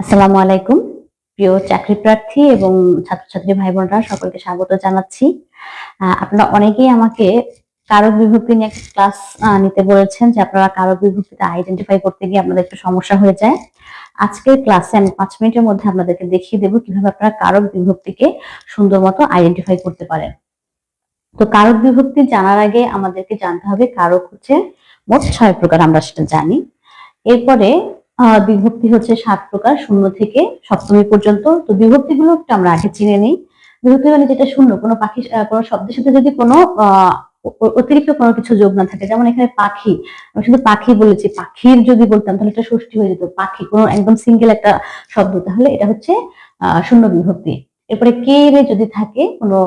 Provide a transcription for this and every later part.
আসসালামু আলাইকুম, প্রিয় চাকরি প্রার্থী এবং ছাত্রছাত্রী ভাই বোনরা সকলকে স্বাগত জানাচ্ছি। আপনারা অনেকেই আমাকে কারক বিভক্তি নিয়ে একটা ক্লাস নিতে বলেছেন যে আপনারা কারক বিভক্তিটা আইডেন্টিফাই করতে গিয়ে আপনাদের একটু সমস্যা হয়ে যায়। আজকের ক্লাসে আমি পাঁচ মিনিটের মধ্যে আপনাদেরকে দেখিয়ে দেবো কীভাবে আপনারা কারক বিভক্তিকে সুন্দর মতো আইডেন্টিফাই করতে পারেন। তো কারক বিভক্তি জানার আগে আমাদেরকে জানতে হবে কারক হচ্ছে মোট ছয় প্রকার, আমরা সেটা জানি। এরপরে বিভক্তি হচ্ছে সাত প্রকার, শূন্য থেকে সপ্তমী পর্যন্ত। তো বিভক্তি গুলো আমরা আগে চিনে নিই। বিভক্তি মানে যেটা শূন্য, কোনো পাখি কোনো শব্দের সাথে যদি কোনো অতিরিক্ত কোনো কিছু যোগ না থাকে, যেমন এখানে পাখি আমি শুধু পাখি বলেছি, পাখির যদি বলতাম, তাহলে এটা ষষ্ঠী হয়ে যেত। পাখি, কোনো একদম সিঙ্গেল একটা শব্দ, তাহলে এটা হচ্ছে শূন্য বিভক্তি। এরপরে কে রে যদি থাকে কোনো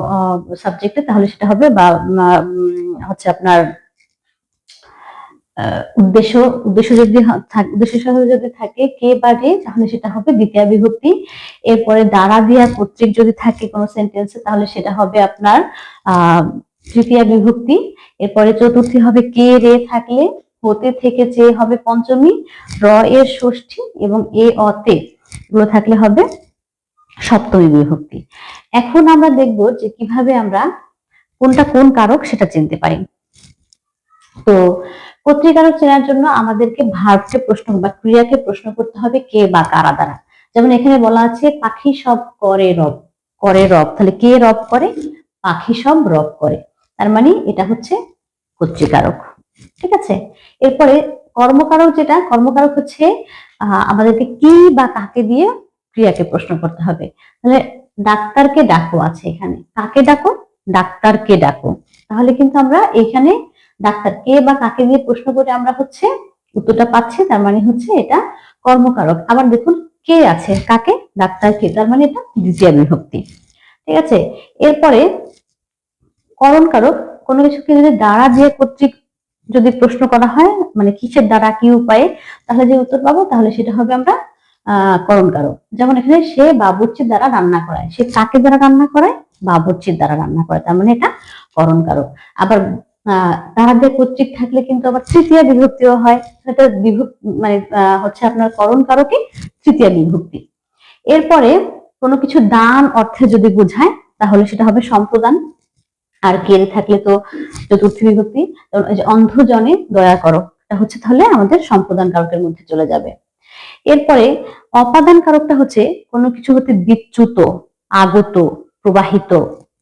সাবজেক্টে তাহলে সেটা হবে বা হচ্ছে আপনার উদ্দেশ্য উদ্দেশ্য যদি উদ্দেশ্য সহ যদি থাকে, কে বা রে তাহলে সেটা হবে দ্বিতীয় বিভক্তি। এরপরে দ্বারা দিয়া কর্তৃক যদি থাকে কোনো সেন্টেন্সে তাহলে সেটা হবে আপনার তৃতীয় বিভক্তি। এরপরে চতুর্থী হবে কে রে থাকলে, হতে থেকে চে হবে পঞ্চমী, র এর ষষ্ঠী এবং এ অতে, এগুলো থাকলে হবে সপ্তমী বিভক্তি। এখন আমরা দেখব যে কীভাবে আমরা কোনটা কোন কারক সেটা চিনতে পারি। তো কর্তৃকারক চেনার জন্য আমাদেরকে ভার্বকে প্রশ্ন বা ক্রিয়াকে প্রশ্ন করতে হবে কে বা কারা দ্বারা। যেমন এখানে বলা আছে পাখি সব করে রব করে রব। তাহলে কে রব করে? পাখি সব রব করে। তার মানে এটা হচ্ছে কর্তৃকারক ঠিক আছে? এরপরে কর্মকারক যেটা কর্মকারক হচ্ছে আহ, আমাদেরকে কি বা কাকে দিয়ে ক্রিয়াকে প্রশ্ন করতে হবে। তাহলে ডাক্তারকে ডাকো আছে এখানে। কাকে ডাকো? ডাক্তারকে ডাকো। তাহলে কিন্তু আমরা এখানে ডাক্তার কে বা কাকে দিয়ে প্রশ্ন করে আমরা হচ্ছে উত্তরটা পাচ্ছি, তার মানে হচ্ছে এটা কর্মকারক। আবার দেখুন, কে আছে? কাকে? ডাক্তার কে? তার মানে এটা দ্বিতীয় বিভক্তি। ঠিক আছে? এরপরে করণকারক, কোনো কিছুকে যদি দ্বারা দিয়ে কর্তৃক যদি প্রশ্ন করা হয় মানে কিসের দ্বারা, কি উপায়ে, তাহলে যে উত্তর পাবো, তাহলে সেটা হবে আমরা করণকারক। যেমন এখানে সে বাবুর্চির দ্বারা রান্না করায়। সে কাকে দ্বারা রান্না করায়? বাবুর্চির দ্বারা রান্না করে তার মানে এটা করণকারক। আবার আহ দ্বারা কর্তৃক থাকলে কিন্তু আবার তৃতীয় বিভক্তিও হয়। সেটা বিভক্তি মানে হচ্ছে আপনার করণ কারকে তৃতীয় বিভক্তি। এরপরে কোনো কিছু দান অর্থে যদি বোঝায়, তাহলে সেটা হবে সম্প্রদান। আর কেড়ে থাকলে তো চতুর্থ বিভক্তি। অন্ধজনে দয়া করো, এটা হচ্ছে তাহলে আমাদের সম্প্রদান কারকের মধ্যে চলে যাবে। এরপরে অপাদান কারকটা হচ্ছে কোনো কিছু হতে বিচ্যুত, আগত, প্রবাহিত।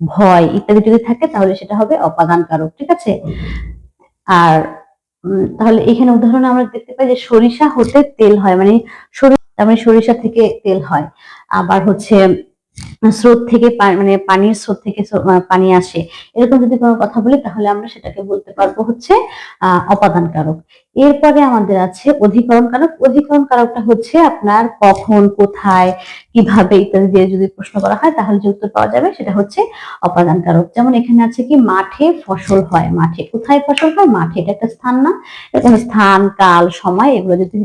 ভয় ইত্যাদি যদি থাকে, তাহলে সেটা হবে অপাদান কারক ঠিক আছে? আর তাহলে এখানে উদাহরণ আমরা দেখতে পাই যে সরিষা হতে তেল হয় মানে সরিষা মানে সরিষা থেকে তেল হয়। আবার হচ্ছে স্রোত থেকে মানে পানির স্রোত থেকে পানি আসে। এরকম যদি কোনো কথা বলি, তাহলে আমরা সেটাকে বলতে পারব হচ্ছে অপাদান কারক এরপরে আমাদের আছে অধিকরণ কারক অধিকরণ কারকটা হচ্ছে আপনার কখন, কোথায়, কীভাবে ইত্যাদি দিয়ে যদি প্রশ্ন করা হয়, তাহলে যে উত্তর পাওয়া যাবে সেটা হচ্ছে অপাদান কারক যেমন এখানে আছে কি, মাঠে ফসল হয়। মাঠে কোথায় ফসল হয়? মাঠে। এটা একটা স্থান না। এরকম স্থান, কাল, সময়, এগুলো যদি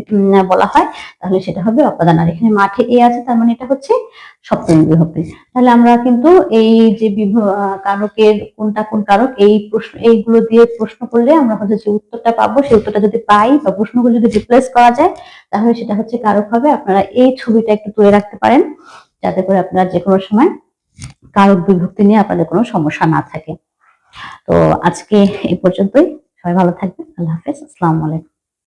বলা হয়, তাহলে সেটা হবে অপাদান। আর এখানে মাঠে এ আছে, তার মানে এটা হচ্ছে সপ্তমী বিভক্তি তাহলে আমরা কিন্তু এই যে কারকের কোনটা কোন কারক, এই প্রশ্ন এইগুলো দিয়ে প্রশ্ন করলে আমরা হচ্ছে যে উত্তরটা পাবো। সেই উত্তরটা যদি পাই বা প্রশ্নগুলো যদি রিপ্লেস করা যায়, তাহলে সেটা হচ্ছে কারক হবে। আপনারা এই ছবিটা একটু তুলে রাখতে পারেন, যাতে করে আপনারা যে কোনো সময় কারক বিভক্তি নিয়ে আপনাদের কোনো সমস্যা না থাকে। তো আজকে এই পর্যন্তই। সবাই ভালো থাকবেন। আল্লাহ হাফেজ। আসসালামু আলাইকুম।